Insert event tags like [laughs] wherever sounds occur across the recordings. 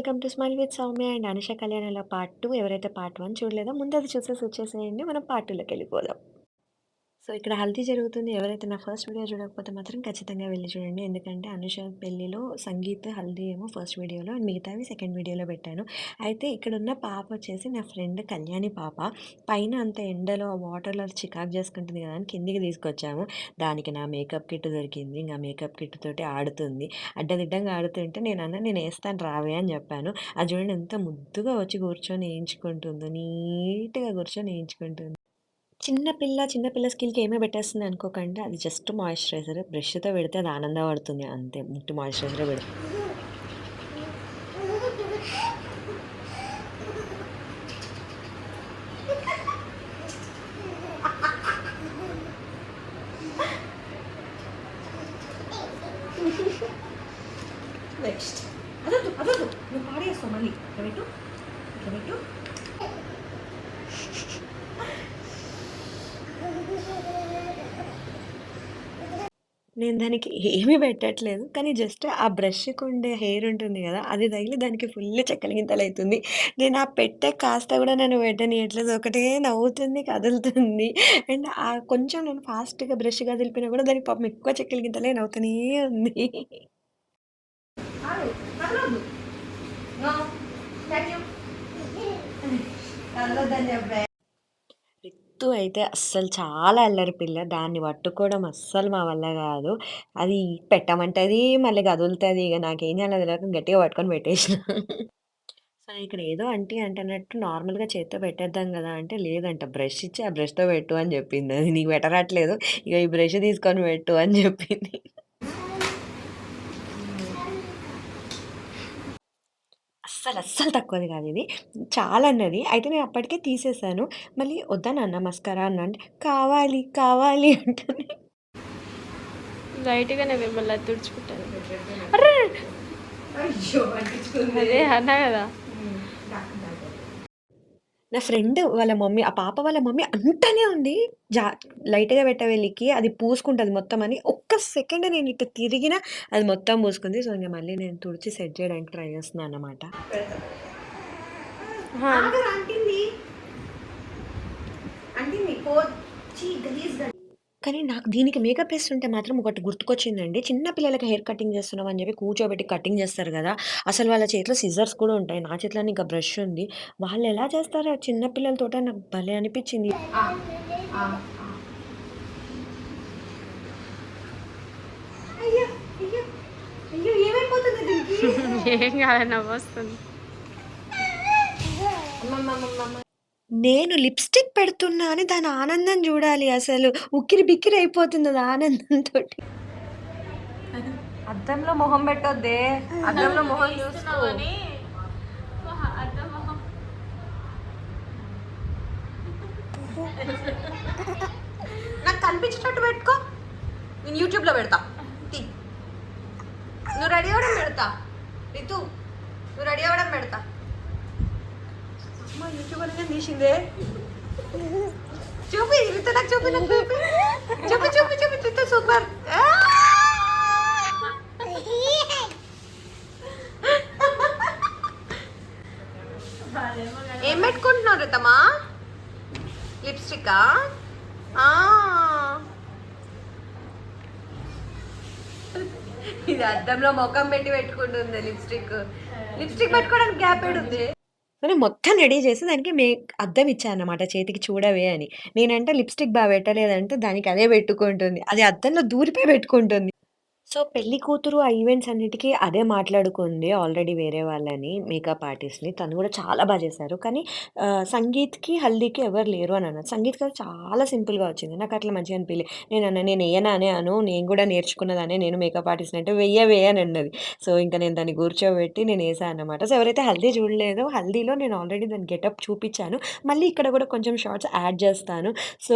Welcome to smile with Soumya and Anusha కళ్యాణంలో part two ఎవరైతే part one చూడలేదో ముందు అది చూసేసి వచ్చేసేయండి. మనం పార్ట్ టూలోకి వెళ్ళిపోదాం. సో, ఇక్కడ హల్దీ జరుగుతుంది. ఎవరైతే నా ఫస్ట్ వీడియో చూడకపోతే మాత్రం ఖచ్చితంగా వెళ్ళి చూడండి. ఎందుకంటే అనుష పెళ్ళిలో సంగీత్, హల్దీ ఏమో ఫస్ట్ వీడియోలో అండ్ మిగతావి సెకండ్ వీడియోలో పెట్టాను. అయితే ఇక్కడున్న పాప వచ్చేసి నా ఫ్రెండ్ కళ్యాణి పాప. పైన అంత ఎండలో ఆ వాటర్‌లో చికాకు చేసుకుంటుంది కదా! అని కిందికి తీసుకొచ్చాము. దానికి నా మేకప్ కిట్ దొరికింది. ఇంకా మేకప్ కిట్ తోటి ఆడుతుంది. అడ్డదిడ్డంగా ఆడుతుంటే నేను అన్న నేను వేస్తాను రావే అని చెప్పాను. అది చూడండి ఎంత ముద్దుగా వచ్చి కూర్చొని వేయించుకుంటుందో నీట్‌గా కూర్చొని వేయించుకుంటుంది చిన్నపిల్ల చిన్నపిల్ల స్కిల్కి పిల్ల స్కిన్‌కి పెట్టేస్తుంది అనుకోకండి. అది జస్ట్ మాయిశ్చరైజర్. బ్రష్‌తో పెడితే అది ఆనందపడుతుంది అంతే. ముట్టి మాయిశ్చరైజర్ పెడితే నెక్స్ట్. అదొద్దు, అదొద్దు. నువ్వు పాడేస్తావు మళ్ళీ. ఇట్లా పెట్టు. ఇట్లా పెట్టు. నేను దానికి ఏమీ పెట్టట్లేదు. కానీ జస్ట్ ఆ బ్రష్‌కుండే హెయిర్ ఉంటుంది గదా! అది తగిలి దానికి ఫుల్ చెక్కల గింతలైతుంది. నేను ఆ పెట్టే కాస్త గూడా నన్ను పెట్టనీయట్లేదు. ఒకటే నవ్వుతుంది, కదులుతుంది. అండ్ ఆహ్, కొంచెం నేను ఫాస్ట్‌గా బ్రష్ కదిలిపినా గూడా దానికి పాపం ఎక్కువ చెక్కల గింతలే నవ్వుతూనే ఉంది. కదలొద్దని చెప్పా. రిత్తు అయితే అస్సలు చాలా అల్లరి పిల్ల. దాన్ని పట్టుకోవడం అస్సలు మా వల్ల కాదు అది పెట్టమంటది, మళ్ళీ కదులుతుంది ఇక నాకేం చేయాలో తెలియక గట్టిగా పట్టుకొని పెట్టేసినా. సో, ఇక్కడ ఏదో అంటే అంటున్నట్టు నార్మల్‌గా చేత్తో పెట్టేద్దాం కదా అంటే లేదంట బ్రష్ ఇచ్చి ఆ బ్రష్‌తో పెట్టు అని చెప్పింది. అది నీకు పెట్టరట్లేదు ఇక ఈ బ్రష్ తీసుకొని పెట్టు అని చెప్పింది. అస్సలు, అస్సలు తక్కువది కాదు ఇది. చాలా అన్నది. అయితే నేను అప్పటికే తీసేసాను. మళ్ళీ వద్దా నాన్న మస్కారా అన్నా అంటే కావాలి, కావాలి [laughs] అంటుంది. లైట్‌గానే మిమ్మల్ని అది తుడుచుకుంటాను. అదే అన్నా గదా! నా ఫ్రెండ్ వాళ్ళ మమ్మీ ఆ పాప వాళ్ళ మమ్మీ అంటనే ఉంది. జా లైట్‌గా పెట్టవే లికి అది పూసుకుంటది మొత్తం అని. ఒక్క సెకండ్ నేను ఇటు తిరిగినా అది మొత్తం పూసుకుంది. సో, ఇంక మళ్ళీ నేను తుడిచి సెట్ చేయడానికి ట్రై చేస్తున్నా అన్నమాట. అంటింది. కానీ నాకు దీనికి మేకప్ ఏస్తుంటే మాత్రం ఒకటి గుర్తుకొచ్చిందండి. చిన్న పిల్లలకి హెయిర్ కటింగ్ చేస్తున్నాం అని చెప్పి కూర్చోబెట్టి కటింగ్ చేస్తారు గదా! అసలు వాళ్ళ చేతిలో సిజర్స్ కూడా ఉంటాయి. నా చేతిలోనే ఇంకా బ్రష్ ఉంది. వాళ్ళు ఎలా చేస్తారో చిన్న పిల్లలతోటి నాకు భలే అనిపించింది. ఆ! ఆ! ఆ! అయ్యో! అయ్యో! అయ్యో! ఏమైపోతుంది దీనికి? [laughs] ఏం కాదు నవ్వొస్తుంది. నేను లిప్‌స్టిక్ పెడుతున్నా అని దాని ఆనందం చూడాలి అసలు. ఉక్కిరి బిక్కిరి అయిపోతుంది అది ఆనందంతో అద్దంలో మొహం పెట్టొద్దే. అద్దంలో మొహం చూసుకోని నాకు కనిపించేటట్టు పెట్టుకో నేను యూట్యూబ్లో పెడతా తీ. నువ్వు రెడీ అవ్వడం పెడతా రితు నువ్వు రెడీ అవ్వడం పెడతా అమ్మ యూట్యూబ్ అనేది తీసిందే చూపి రితు నాకు చూపి నాకు చూపి చూపి చూపి చూపి రితు సూపర్ ఏం పెట్టుకుంటున్నావు రితమా లిప్స్టికా ఇది అద్దంలో ముఖం పెట్టి పెట్టుకుంటుంది లిప్స్టిక్. లిప్స్టిక్ పెట్టుకోవడానికి గ్యాప్ ఉంది నేను మొత్తం రెడీ చేసి దానికి మే అద్దం ఇచ్చా అన్నమాట చేతికి చూడవే అని. నేనంటే లిప్‌స్టిక్ బాగా పెట్టలేదంటే దానికి అదే పెట్టుకుంటుంది. అది అద్దంలో దూరిపోయి పెట్టుకుంటుంది. సో, పెళ్ళి కూతురు ఆ ఈవెంట్స్ అన్నిటికి అదే మాట్లాడుకుంది ఆల్రెడీ వేరే వాళ్ళని మేకప్ ఆర్టిస్ట్‌ని. తను కూడా చాలా బా చేశారు. కానీ ఆహ్, సంగీత్‌కి, హల్దీకి ఎవరు లేరు అని అన్నారు. సంగీత్‌కి అది చాలా సింపుల్‌గా వచ్చింది. నాకు అట్లా మంచిగా అనిపియలే. నేనన్నా నేను ఎయ్యనానే అను. నేను కూడా నేర్చుకున్నదాన్నే నేను మేకప్ ఆర్టిస్ట్‌ని అంటే వెయ్యవే అని అన్నది. సో, ఇంక నేను దాన్ని కూర్చోబెట్టి నేను ఏసా అన్నమాట. సో, ఎవరైతే హల్దీ చూడలేదో హల్దీలో నేను ఆల్రెడీ దాని గెటప్ చూపిచ్చాను. మళ్ళీ ఇక్కడ కూడా కొంచెం షార్ట్స్ యాడ్ చేస్తాను. సో,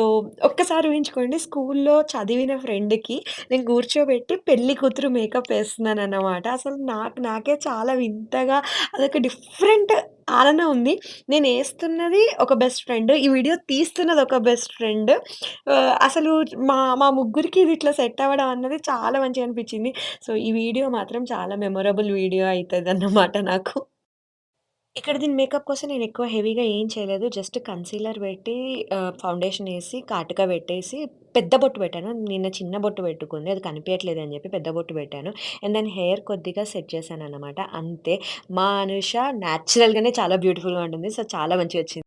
ఒక్కసారి ఊహించుకోండి స్కూల్‌లో చదివిన ఫ్రెండ్‌కి నేను కూర్చోబెట్టి పెళ్ళి కూతురు మేకప్ వేస్తున్నాను అన్నమాట అసలు నాకు నాకే చాలా వింతగా అదొక డిఫరెంట్ ఆనందం ఉంది. నేను వేస్తున్నది ఒక బెస్ట్ ఫ్రెండ్. ఈ వీడియో తీస్తున్నది ఒక బెస్ట్ ఫ్రెండ్. అసలు మా మా ముగ్గురికి ఇది ఇట్లా సెట్ అవ్వడం అన్నది చాలా మంచిగా అనిపించింది. సో, ఈ వీడియో మాత్రం చాలా మెమొరబుల్ వీడియో అవుతుంది అన్నమాట నాకు. ఇక్కడ దీని మేకప్ కోసం నేను ఎక్కువ హెవీగా ఏం చేయలేదు. జస్ట్ కన్సీలర్ పెట్టి ఫౌండేషన్ వేసి కాటుక పెట్టేసి, పెద్ద బొట్టు పెట్టాను. నిన్న చిన్న బొట్టు పెట్టుకుంది. అది కనిపించట్లేదు అని చెప్పి పెద్ద బొట్టు పెట్టాను. అండ్ దాని హెయిర్ కొద్దిగా సెట్ చేశాను అనమాట అంతే. మా అనుష న్యాచురల్గానే చాలా బ్యూటిఫుల్‌గా ఉంటుంది. సో, చాలా మంచిగా వచ్చింది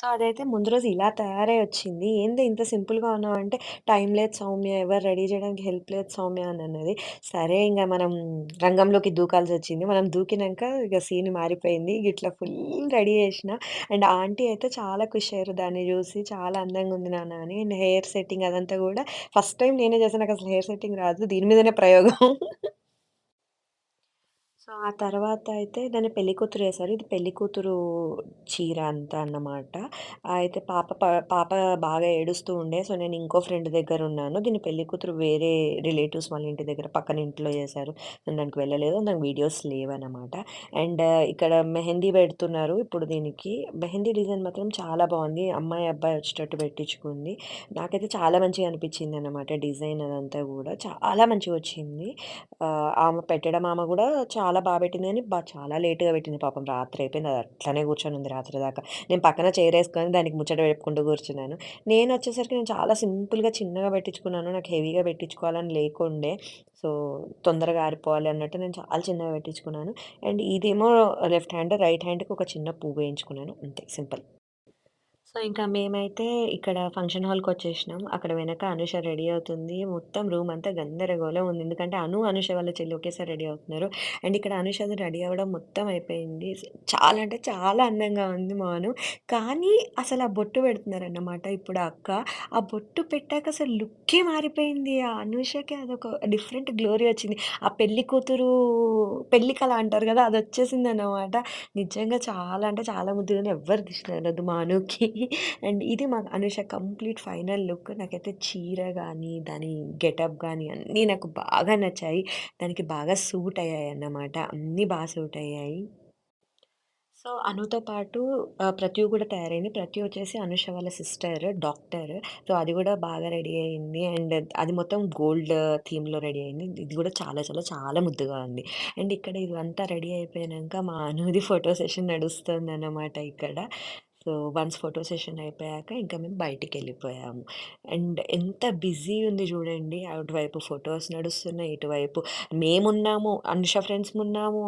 సో, అదైతే ముందు రోజు ఇలా తయారై వచ్చింది. "ఏందే ఇంత సింపుల్‌గా ఉన్నావంటే, టైం లేదు సౌమ్య, ఎవరు రెడీ చేయడానికి హెల్ప్ లేదు సౌమ్య" అని అన్నది. సరే ఇంకా మనం రంగంలోకి దూకాల్సి వచ్చింది మనం దూకినాక ఇక సీన్ మారిపోయింది. ఇట్లా ఫుల్ రెడీ చేసిన అండ్ ఆంటీ అయితే చాలా ఖుషి అయ్యారు దాన్ని చూసి "చాలా అందంగా ఉంది నాన్న" అని. అండ్ హెయిర్ సెట్టింగ్ అదంతా కూడా ఫస్ట్ టైం నేనే చేస్తాను నాకు అసలు హెయిర్ సెట్టింగ్ రాదు. దీని మీదనే ప్రయోగం. సో, ఆ తర్వాత అయితే దాన్ని పెళ్ళి కూతురు వేశారు ఇది పెళ్ళి కూతురు చీర అంతా అన్నమాట. అయితే పాప ప పాప బాగా ఏడుస్తూ ఉండే. సో, నేను ఇంకో ఫ్రెండ్ దగ్గర ఉన్నాను దీన్ని పెళ్ళి కూతురు వేరే రిలేటివ్స్ వాళ్ళ ఇంటి దగ్గర పక్కన ఇంట్లో చేశారు. నేను దానికి వెళ్ళలేదు. దానికి వీడియోస్ లేవన్నమాట. అండ్ ఇక్కడ మెహందీ పెడుతున్నారు ఇప్పుడు దీనికి. మెహందీ డిజైన్ మాత్రం చాలా బాగుంది అమ్మాయి, అబ్బాయి వచ్చేటట్టు పెట్టించుకుంది. నాకైతే చాలా మంచిగా అనిపించింది అనమాట డిజైన్ అదంతా కూడా చాలా మంచిగా వచ్చింది ఆమె పెట్టడం ఆమె కూడా చాలా బాగా పెట్టింది గానీ, బా చాలా లేట్‌గా పెట్టింది పాపం. రాత్రి అయిపోయింది. అది అట్లనే కూర్చొనుంది రాత్రి దాకా. నేను పక్కన చైర్ వేసుకొని దానికి ముచ్చట పెట్టుకుంటూ కూర్చున్నాను. నేను వచ్చేసరికి నేను చాలా సింపుల్‌గా చిన్నగా పెట్టించుకున్నాను. నాకు హెవీగా పెట్టించుకోవాలని లేకుండే. సో, తొందరగా ఆరిపోవాలి అన్నట్టు నేను చాలా చిన్నగా పెట్టించుకున్నాను. అండ్ ఇదేమో లెఫ్ట్ హ్యాండ్, రైట్ హ్యాండ్‌కి ఒక చిన్న పువ్వు వేయించుకున్నాను అంతే సింపుల్. సో, ఇంకా మేమైతే ఇక్కడ ఫంక్షన్ హాల్‌కొచ్చేసినాం. అక్కడ వెనక అనుష రెడీ అవుతుంది. మొత్తం రూమ్ అంతా గందరగోళం ఉంది. ఎందుకంటే అను, అనుష వాళ్ళ చెల్లి ఒకేసారి రెడీ అవుతున్నారు. అండ్ ఇక్కడ అనుషది రెడీ అవ్వడం మొత్తం అయిపోయింది. స్ చాలా అంటే చాలా అందంగా ఉంది మా అను. కానీ అసలు ఆ బొట్టు పెడుతున్నారన్నమాట ఇప్పుడు ఆ అక్క. ఆ బొట్టు పెట్టాక అసలు లుక్కే మారిపోయింది. ఆ అనుషకి అదొక డిఫరెంట్ గ్లోరీ వచ్చింది. ఆ పెళ్ళి కూతురు పెళ్ళి కళ అంటారు వచ్చేసింది అదొచ్చేసిందన్నమాట. నిజంగా చాలా అంటే చాలా ముద్దుగా ఉంది. ఎవ్వరు దిష్టి తగలద్దు మా అనుకి. అండ్ ఇది మా అనుష కంప్లీట్ ఫైనల్ లుక్. నాకైతే చీర కానీ దాని గెటప్ కానీ అన్నీ నాకు బాగా నచ్చాయి. దానికి బాగా సూట్ అయ్యాయి అన్నమాట అన్నీ బాగా సూట్ అయ్యాయి. సో, అనుతో పాటు ప్రతి కూడా తయారైంది. ప్రతి వచ్చేసి అనుష వాళ్ళ సిస్టర్ డాక్టర్. సో, అది కూడా బాగా రెడీ అయింది. అండ్ అది మొత్తం గోల్డ్ థీమ్‌లో రెడీ అయింది. ఇది కూడా చాలా చాలా చాలా ముద్దుగా ఉంది. అండ్ ఇక్కడ ఇదంతా రెడీ అయిపోయాక మా అనుది ఫోటో సెషన్ నడుస్తుంది అన్నమాట ఇక్కడ. సో, వన్స్ ఫోటో సెషన్ అయిపోయాక ఇంకా మేము బయటికి వెళ్ళిపోయాము అండ్ ఎంత బిజీ ఉంది చూడండి. అటువైపు ఫొటోస్ నడుస్తున్నాయి. ఇటువైపు మేమున్నాము. అనుష ఫ్రెండ్స్ ఉన్నాము.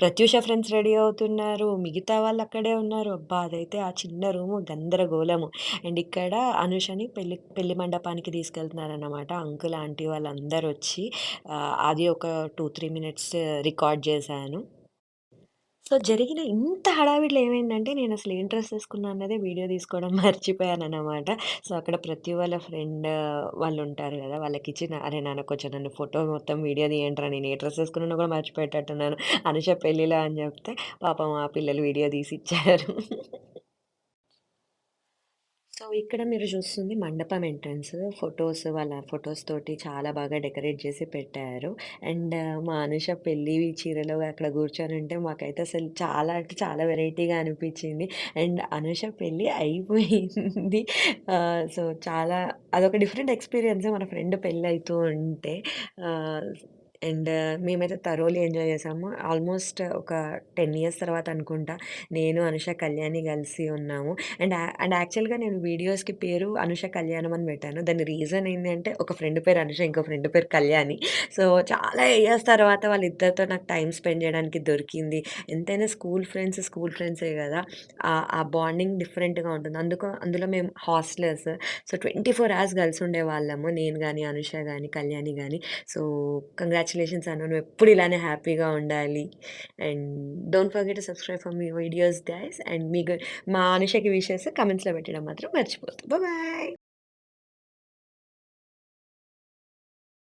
ప్రత్యూష ఫ్రెండ్స్ రెడీ అవుతున్నారు. మిగతా వాళ్ళు అక్కడే ఉన్నారు. అబ్బా! అదైతే ఆ చిన్న రూము గందరగోళము. అండ్ ఇక్కడ అనుషని పెళ్ళి పెళ్ళి మండపానికి తీసుకెళ్తున్నారన్నమాట. అంకుల్, ఆంటీ వాళ్ళందరూ వచ్చి అది ఒక 2, 3 మినిట్స్ రికార్డ్ చేశాను. సో, జరిగిన ఇంత హడావిడిలో ఏమైందంటే అసలు ఏం డ్రెస్ ఏసుకున్నా అన్నదే వీడియో తీసుకోవడం [laughs] మర్చిపోయాను అన్నమాట సో, అక్కడ ప్రతి వాళ్ళ ఫ్రెండ్ వాళ్ళు ఉంటారు కదా వాళ్ళకి ఇచ్చిన "అరే నాన్న కొంచెం నన్ను ఫోటో మొత్తం వీడియో తీయండిరా నేను ఏ డ్రెస్ ఏసుకున్నానో కూడా మర్చిపోయేటట్టున్నాను. [laughs] అనుష పెళ్ళిలో" అని చెప్తే పాపం ఆ పిల్లలు వీడియో తీసి ఇచ్చారు సో, ఇక్కడ మీరు చూస్తుంది మండపం ఎంట్రన్స్. ఫొటోస్ వాళ్ళ ఫొటోస్ తోటి చాలా బాగా డెకరేట్ చేసి పెట్టారు. అండ్ మా అనుష పెళ్ళి చీరలో అక్కడ కూర్చొని ఉంటే మాకైతే అసలు చాలా అంటే చాలా వెరైటీగా అనిపించింది. అండ్ అనుష పెళ్ళి అయిపోయింది. సో, చాలా అదొక డిఫరెంట్ ఎక్స్‌పీరియన్స్ మన ఫ్రెండ్ పెళ్ళయితూ ఉంటే. అండ్ మేమైతే థరోలీ ఎంజాయ్ చేసాము. ఆల్మోస్ట్ ఒక 10 ఇయర్స్ తర్వాత అనుకుంటా నేను, అనుష, కళ్యాణి కలిసి ఉన్నాము. అండ్ అండ్ యాక్చువల్‌గా నేను వీడియోస్‌కి పేరు అనుష కళ్యాణం అని పెట్టాను. దాని రీజన్ ఏంటంటే ఒక ఫ్రెండ్ పేరు అనుష, ఇంకో ఫ్రెండ్ పేరు కళ్యాణి. సో, చాలా ఇయర్స్ తర్వాత వాళ్ళిద్దరితో నాకు టైం స్పెండ్ చేయడానికి దొరికింది. ఎంతైనా స్కూల్ ఫ్రెండ్స్, స్కూల్ ఫ్రెండ్సే కదా ఆ బాండింగ్ డిఫరెంట్‌గా ఉంటుంది. అందుకు అందులో మేము హాస్టలర్స్. సో, 24 అవర్స్ కలిసి ఉండేవాళ్ళము. నేను కానీ అనుష కానీ కళ్యాణి కానీ సో, కంగ్రాచులేషన్స్ అన్న నువ్వు ఎప్పుడు ఇలానే హ్యాపీగా ఉండాలి. And don't forget subscribe for me videos guys. And మీ మా అనుషకి విషయస్ కమెంట్స్లో పెట్టడం మాత్రం మర్చిపోతుంది బాయ్.